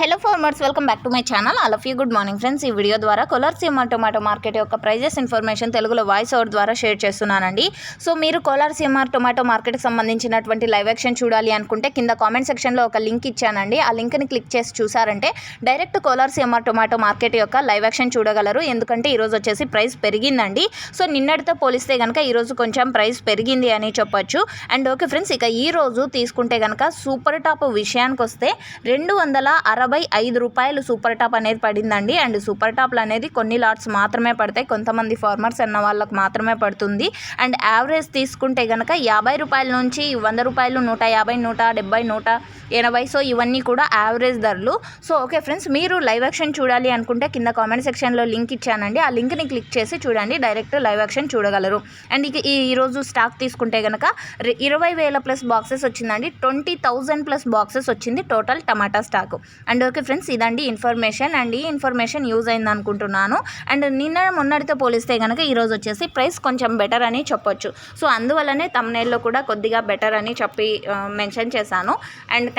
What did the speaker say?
Hello farmers welcome back to my channel all of you good morning friends ఈ video ద్వారా Kolarseema tomato market యొక్క prices information తెలుగులో voice over ద్వారా share చేస్తున్నానండి. So మీరు Kolarseema tomato మార్కెట్కి సంబంధించినటువంటి లైవ్ యాక్షన్ చూడాలి అనుకుంటే కింద కామెంట్ సెక్షన్లో ఒక లింక్ ఇచ్చానండి. ఆ లింక్ని క్లిక్ చేసి చూసారంటే డైరెక్ట్ కోలార్సీమ టొమాటో మార్కెట్ యొక్క లైవ్ యాక్షన్ చూడగలరు. ఎందుకంటే ఈరోజు వచ్చేసి ప్రైస్ పెరిగిందండి. సో నిన్నటితో పోలిస్తే కనుక ఈరోజు కొంచెం ప్రైస్ పెరిగింది అని చెప్పొచ్చు. అండ్ ఓకే ఫ్రెండ్స్ ఇక ఈ రోజు తీసుకుంటే కనుక సూపర్ టాప్ విషయానికి వస్తే రెండు వందల అరవై ఐదు రూపాయలు సూపర్ టాప్ అనేది పడిందండి. అండ్ సూపర్ టాప్లు అనేది కొన్ని లాట్స్ మాత్రమే పడతాయి. కొంతమంది ఫార్మర్స్ అన్న వాళ్ళకి మాత్రమే పడుతుంది. అండ్ యావరేజ్ తీసుకుంటే కనుక యాభై రూపాయల నుంచి వంద రూపాయలు నూట యాభై నూట డెబ్బై నూట ఎనభై సో ఇవన్నీ కూడా యావరేజ్ ధరలు. సో ఓకే ఫ్రెండ్స్ మీరు లైవ్ యాక్షన్ చూడాలి అనుకుంటే కింద కామెంట్ సెక్షన్లో లింక్ ఇచ్చానండి. ఆ లింక్ని క్లిక్ చేసి చూడండి డైరెక్ట్ లైవ్ యాక్షన్ చూడగలరు. అండ్ ఇక ఈ ఈరోజు స్టాక్ తీసుకుంటే కనుక ఇరవై వేల ప్లస్ బాక్సెస్ వచ్చిందండి. ట్వంటీ థౌజండ్ ప్లస్ బాక్సెస్ వచ్చింది total tomato stock and okay friends ఇదండి ఇన్ఫర్మేషన్ అండ్ ఈ ఇన్ఫర్మేషన్ యూజ్ అయింది అనుకుంటున్నాను. అండ్ నిన్న మొన్నటితో పోలిస్తే కనుక ఈరోజు వచ్చేసి ప్రైస్ కొంచెం బెటర్ అని చెప్పొచ్చు. సో అందువల్లనే తమ్నేల్లో కూడా కొద్దిగా బెటర్ అని చెప్పి మెన్షన్ చేశాను. And